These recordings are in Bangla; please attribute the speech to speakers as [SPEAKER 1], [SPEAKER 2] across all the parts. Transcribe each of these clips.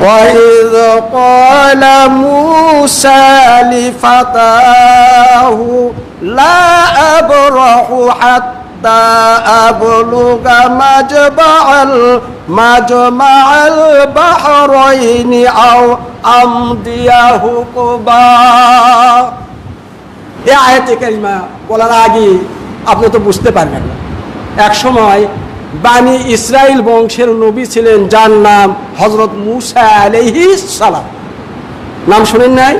[SPEAKER 1] وإذ قال موسى لفتاه لا أبرح حتى أبلغ مجمع ال- مجمع البحرين أو أمضي حقبا এই আয়াতে কারিমা বলার আগে আপনি তো বুঝতে পারবেন না এক সময় বানি ইসরায়েল বংশের নবী ছিলেন, যার নাম হজরত মুসা আলহি সালাম। নাম শুনেন নাই?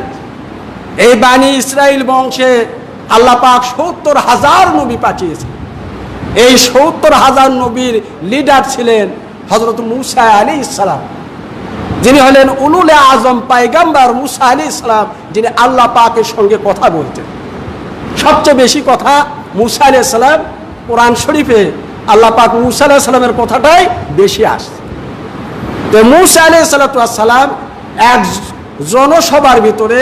[SPEAKER 1] এই বাণী ইসরায়েল বংশে আল্লাহ পাক সত্তর হাজার নবী পাঠিয়েছেন এই সত্তর হাজার নবীর লিডার ছিলেন হজরত মুসা আলী ইসলাম যিনি হলেন উলুলে আজম পাইগাম্বার মুসা আলী ইসলাম যিনি আল্লাহ পাকের সঙ্গে কথা বলতেন। সবচেয়ে বেশি কথা মুসা আলি সাল্লাম কোরআন শরীফে আল্লাহ পাক মুসা আলাহ সাল্লামের কথাটাই বেশি আসছে। তো মুসা আলি সাল্লাম এক জনসভার ভিতরে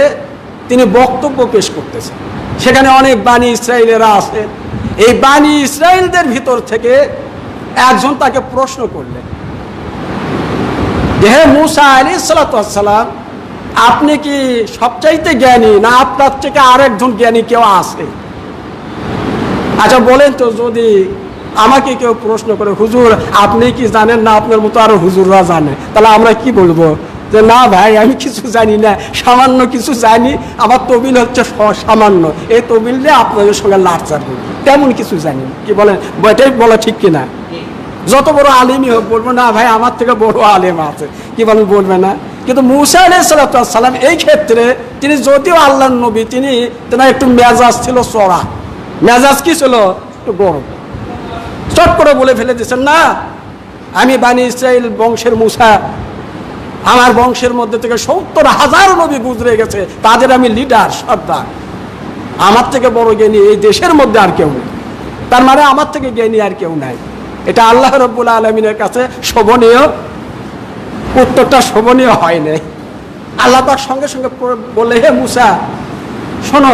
[SPEAKER 1] তিনি বক্তব্য পেশ করতেছেন। সেখানে অনেক বাণী ইসরায়েলেরা আছে। এই বাণী ইসরায়েলদের ভিতর থেকে একজন তাকে প্রশ্ন করলেন হে মুসা আলী সাল্লাম আপনি কি সবচাইতে জ্ঞানী না আপনার থেকে আরেকজন জ্ঞানী কেউ আছে? আচ্ছা বলেন তো যদি আমাকে কেউ প্রশ্ন করে, হুজুর, আপনি কি জানেন না আপনার মতো আরও হুজুররা জানে? তাহলে আমরা কি বলব? যে না ভাই, আমি কিছু জানি না, সামান্য কিছু জানি, আমার তবিল হচ্ছে সামান্য এই তবিল দিয়ে আপনাদের সঙ্গে লাড়চার করি তেমন কিছু জানি কি বলেন? এটাই বলা ঠিক কিনা? যত বড় আলিমই হোক, বলব, না ভাই, আমার থেকে বড় আলেম আছে। কি বলেন, বলবে না? কিন্তু মুসা আলাই সালাম এই ক্ষেত্রে তিনি যদিও আল্লাহ নবী, তিনি তেনার একটু মেজাজ ছিল চড়া। মেজাজ কি ছিল? একটু গরম। চট করে বলে ফেলে দিয়েছেন, না, আমি বানি ইসরায়েল বংশের মুসা। আমার বংশের মধ্যে থেকে সত্তর হাজার নবী গুজরে গেছে। তাদের আমি লিডার সর্দার। আমার থেকে বড় জ্ঞানী এই দেশের মধ্যে আর কেউ নেই। তার মানে আমার থেকে জ্ঞানী আর কেউ নাই। এটা আল্লাহ রব্বুল আলমিনের কাছে শোভনীয়। উত্তরটা শোভনীয় হয় নাই। আল্লাহ তার সঙ্গে সঙ্গে বলে, হে মুসা, শোনো,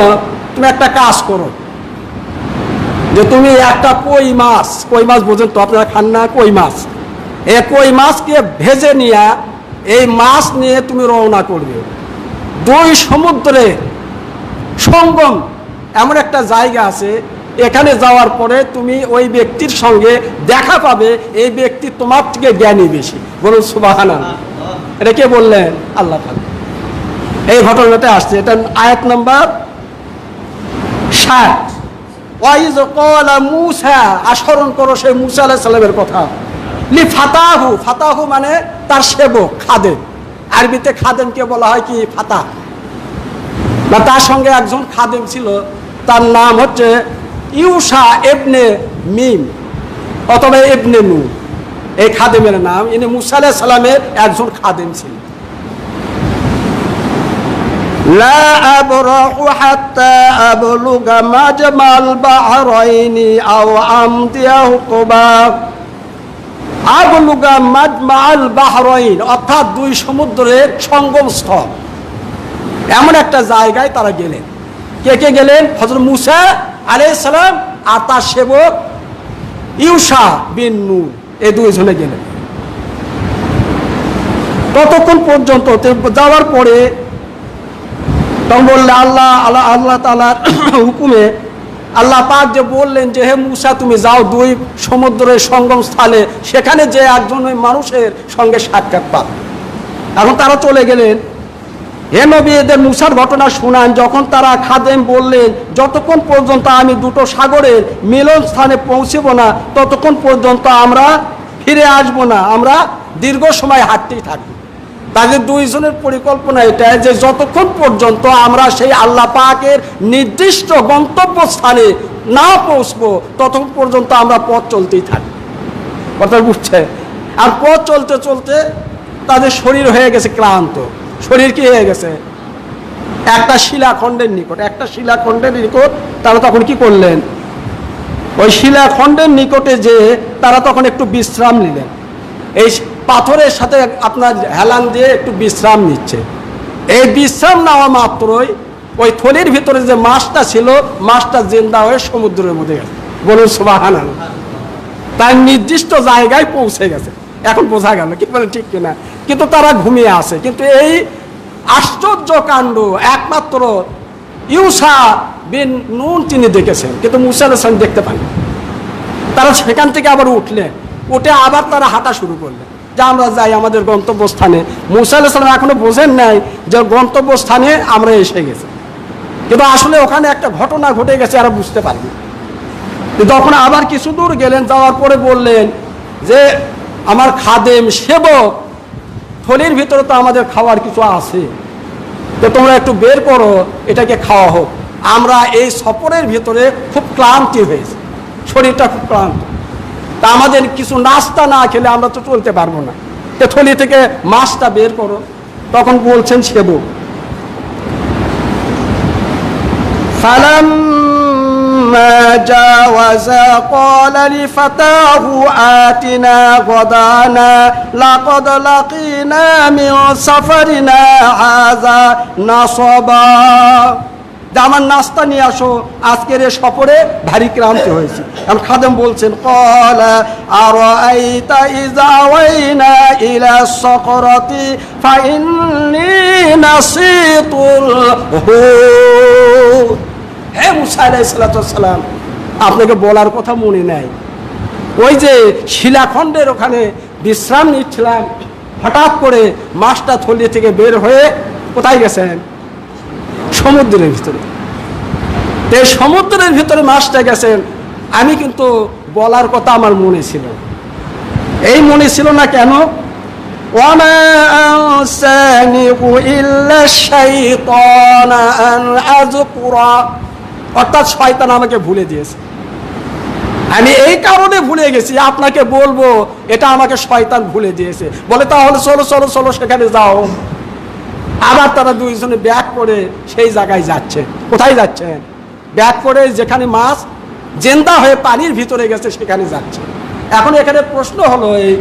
[SPEAKER 1] তুমি একটা কাজ করো। যে তুমি একটা কই মাছ কই মাছ বোঝেন তো, আপনারা খান না কই মাছ? এ কই মাছকে ভেজে নিয়ে, এই মাছ নিয়ে তুমি রওনা করবে। দুই সমুদ্রে সঙ্গম এমন একটা জায়গা আছে, এখানে যাওয়ার পরে তুমি ওই ব্যক্তির সঙ্গে দেখা পাবে, এই ব্যক্তি তোমার থেকে জ্ঞানী বেশি। বলুন সুবাহান এটা কে বললেন? আল্লাহ এই ঘটনাটা আসছে। এটা আয়াত নাম্বার ষাট। ওয়াইজ কলা মুসা, আস্মরণ করো সেই মুসা আলাহ কথা। লি ফাতাহু ফাতাহু মানে তার সেবক, খাদেম। আরবিতে খাদেমকে বলা হয় কি? ফাতা বা তার সঙ্গে একজন খাদেম ছিল, তার নাম হচ্ছে ইউসা এবনে মিম, অথবা এবনে নু এই খাদেমের নাম, ইনি মুসা আলাহ সাল্লামের একজন খাদেম ছিল। لا أبرح حتى أبلغ مجمع البحرين أو أمضي حقبا আবলুগা মাজমাল বাহরাইন অর্থাৎ দুই সমুদ্রের সঙ্গম স্থল এমন একটা জায়গায় তারা গেলেন কে কে গেলেন হজরত মুসা আলাইহিস সালাম আর তার সেবক ইউসা বিন নূন এই দুইজনে গেলেন ততক্ষণ পর্যন্ত তে- যাওয়ার পরে তখন বললে, আল্লাহ আল্লাহ আল্লাহ তালার হুকুমে আল্লাহ পাক যে বললেন যে, হে মুসা, তুমি যাও দুই সমুদ্রের সঙ্গম স্থলে সেখানে যে একজন ওই মানুষের সঙ্গে সাক্ষাৎ পাবে। এখন তারা চলে গেলেন। হে নবী, এদের মুসার ঘটনা শুনান। যখন তারা খাদেম বললেন, যতক্ষণ পর্যন্ত আমি দুটো সাগরের মিলন স্থানে পৌঁছব না, ততক্ষণ পর্যন্ত আমরা ফিরে আসব না। আমরা দীর্ঘ সময় হাঁটতেই থাকব। তাদের দুইজনের পরিকল্পনা এটা যে যতক্ষণ পর্যন্ত আমরা সেই আল্লাহ পাকের নির্দিষ্ট গন্তব্য স্থানে না পৌঁছবো, ততক্ষণ পর্যন্ত আমরা পথ চলতেই থাকি কথা বুঝছে? আর পথ চলতে চলতে তাদের শরীর হয়ে গেছে ক্লান্ত। শরীর কি হয়ে গেছে? একটা শিলাখণ্ডের নিকট। একটা শিলাখণ্ডের নিকট তারা তখন কি করলেন? ওই শিলাখণ্ডের নিকটে যে তারা তখন একটু বিশ্রাম নিলেন। এই পাথরের সাথে আপনার হেলান দিয়ে একটু বিশ্রাম নিচ্ছে। এই বিশ্রাম নেওয়া মাত্রই ওই থলির ভিতরে যে মাছটা ছিল, মাছটা জিন্দা হয়ে সমুদ্রের মধ্যে গেছে। বলুন সুবাহান তার নির্দিষ্ট জায়গায় পৌঁছে গেছে। এখন বোঝা গেল কি বলে, ঠিক কিনা। কিন্তু তারা ঘুমিয়ে আছে। কিন্তু এই আশ্চর্য কাণ্ড একমাত্র ইউসা বিন নুন তিনি দেখেছেন। কিন্তু মুসা দেখতে পাননি। তারা সেখান থেকে আবার উঠলেন। উঠে আবার তারা হাঁটা শুরু করলেন। যে আমরা যাই আমাদের গন্তব্যস্থানে। মুসা এখনও বোঝেন নাই যে গন্তব্যস্থানে আমরা এসে গেছি। কিন্তু আসলে ওখানে একটা ঘটনা ঘটে গেছে আর বুঝতে পারিনি। তখন আবার কিছু দূর গেলেন, যাওয়ার পরে বললেন যে, আমার খাদেম সেবক, থলির ভিতরে তো আমাদের খাওয়ার কিছু আছে। তো তোমরা একটু বের করো, এটাকে খাওয়া হোক। আমরা এই সফরের ভিতরে খুব ক্লান্তি হয়েছে। শরীরটা খুব ক্লান্ত। তা আমাদের কিছু নাস্তা না খেলে আমরা তো চলতে পারবো না তো থলি থেকে মাছটা বের করো তখন বলছেন সেবক فلما جاوزا قال لفتاه آتنا غدانا لقد لقينا من سفرنا هذا نصبا যে আমার নাস্তা নিয়ে আসো। আজকের এ সফরে ভারী ক্রান্তি হয়েছে। এখন খাদেম বলছেন আর ইলা হে মুসা আপনাকে বলার কথা মনে নাই। ওই যে শিলাখণ্ডের ওখানে বিশ্রাম নিচ্ছিলাম, হঠাৎ করে মাছটা থলি থেকে বের হয়ে কোথায় গেছেন? সমুদ্রের ভিতরে। এই সমুদ্রের ভিতরে মাছটা গেছেন আমি কিন্তু বলার কথা আমার মনে ছিল। এই মনে ছিল না কেন? অর্থাৎ শয়তান আমাকে ভুলে দিয়েছে। আমি এই কারণে ভুলে গেছি, আপনাকে বলব, এটা আমাকে শয়তান ভুলে দিয়েছে। বলে তাহলে চলো চলো চলো, সেখানে যাও। আবার তারা দুইজনে ব্যাক করে সেই জায়গায় যাচ্ছে। কোথায় যাচ্ছেন ব্যাক করে যেখানে মাছ, জেন্দা হয়ে পানির ভিতরে গেছে, সেখানে যাচ্ছে। এখন এখানে প্রশ্ন হলো এই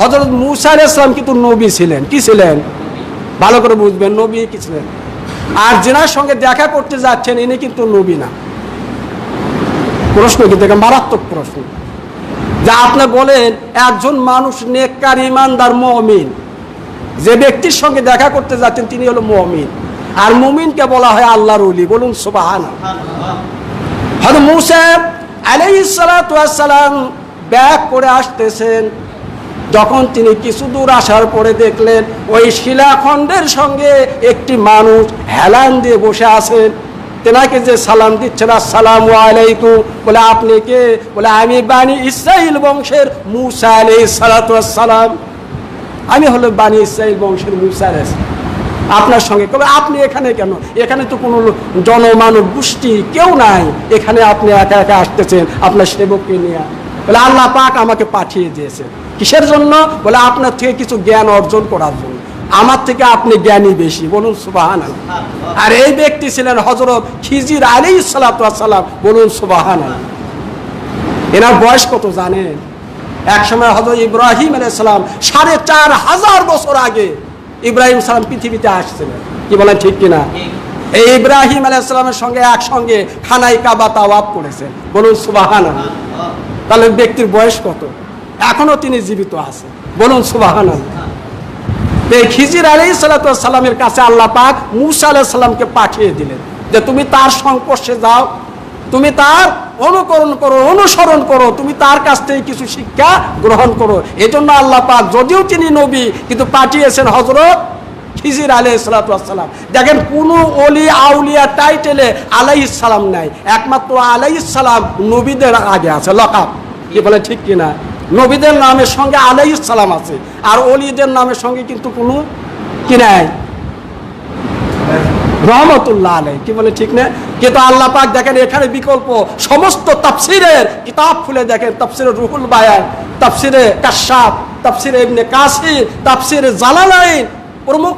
[SPEAKER 1] হজরত মুসা আলাইহিস সালাম কিন্তু নবী ছিলেন। কি ছিলেন? ভালো করে বুঝবেন, নবী কি ছিলেন? আর জেনার সঙ্গে দেখা করতে যাচ্ছেন, ইনি কিন্তু নবী না। প্রশ্ন কিন্তু মারাত্মক প্রশ্ন। যা আপনি বলেন, একজন মানুষ নেককার, ইমানদার, মমিন। যে ব্যক্তির সঙ্গে দেখা করতে যাচ্ছেন, তিনি হলো মমিন। আর মুমিনকে বলা হয় আল্লাহর উলি বলুন সুবাহান হয়তো মুসাফ আলাইসালাম ব্যাক করে আসতেছেন। যখন তিনি কিছু দূর আসার পরে দেখলেন, ওই শিলাখণ্ডের সঙ্গে একটি মানুষ হেলান দিয়ে বসে আছেন। তেনাকে যে সালাম দিচ্ছেন, আসসালাম আলাইকুম, বলে, আপনি কে? বলে, আমি বাণী ইসরাইল বংশের মুসা আলাই সালাম আমি হলো বাণী ইসরাইল বংশের মুসা আলাইহিস আপনার সঙ্গে কবে? আপনি এখানে কেন? এখানে তো কোনো জনমানব গোষ্ঠী কেউ নাই। এখানে আপনি একা একা আসতেছেন আপনার সেবককে নিয়ে। বলে আল্লাহ পাক আমাকে পাঠিয়ে দিয়েছে। কিসের জন্য? বলে আপনার থেকে কিছু জ্ঞান অর্জন করার জন্য। আমার থেকে আপনি জ্ঞানী বেশি। বলুন সুবাহান আর এই ব্যক্তি ছিলেন হজরত খিজির আলী সালাম। বলুন সুবাহান এনার বয়স কত জানেন? এক সময় হজরত ইব্রাহিম আলাইসালাম সাড়ে চার হাজার বছর আগে ইব্রাহিম সালাম পৃথিবীতে আসছিলেন। কি বলেন ঠিক কিনা? এই ইব্রাহিম আলাইসালামের সঙ্গে একসঙ্গে খানাই কাবা তাওয়াব করেছেন। বলুন সুবাহান তাহলে ব্যক্তির বয়স কত? এখনও তিনি জীবিত আছেন বলুন সুবাহান এই খিজির আলী সালামের কাছে আল্লাহ পাক মুসা আলাহিসাল্লামকে পাঠিয়ে দিলেন যে তুমি তার সংস্পর্শে যাও তুমি তার অনুকরণ করো, অনুসরণ করো, তুমি তার কাছ থেকে কিছু শিক্ষা গ্রহণ করো। এজন্য আল্লাহ পাক যদিও তিনি নবী, কিন্তু পাঠিয়েছেন হজরত খিজির আলাই সালাম। দেখেন, কোন অলি আউলিয়া, টাইটেলে আলাই সালাম নাই। একমাত্র আলাই সালাম নবীদের আগে আছে। লকাপ। কি বলে, ঠিক কিনা? নবীদের নামের সঙ্গে আলাই সালাম আছে। আর অলিদের নামের সঙ্গে কিন্তু কোনো কি নাই। রহমতুল্লাহ আলাই কি বলে ঠিক না? কিন্তু আল্লাহ পাক দেখেন এখানে বিকল্প সমস্ত তাফসিরের কিতাব খুলে দেখেন। তাফসিরে রুহুল বায়ান, তাফসিরে কাশাব তাফসিরে ইবনে কাসির, তাফসিরে জালালাইন প্রমুখ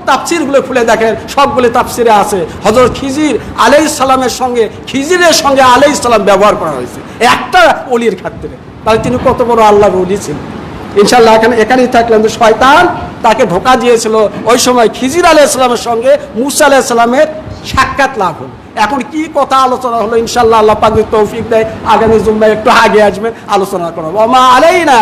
[SPEAKER 1] খুলে দেখেন। সবগুলো তাফসিরে আছে। হজরত খিজির আলাই সঙ্গে, খিজিরের সঙ্গে আলাই ব্যবহার করা হয়েছে। একটা অলির ক্ষেত্রে তাহলে তিনি কত বড় আল্লাহর অলি ছিলেন? ইনশাল্লাহ এখানে এখানেই থাকলেন যে শয়তান তাকে ধোকা দিয়েছিল। ওই সময় খিজির আলাহ ইসলামের সঙ্গে মুসা আলাহ ইসলামের সাক্ষাৎ লাভ হল। এখন কি কথা আলোচনা হলো? ইনশাল্লাহ আল্লাহ পাক তৌফিক দেয়, আগামী জুম্মায় একটু আগে আসবেন, আলোচনা করব আলাই না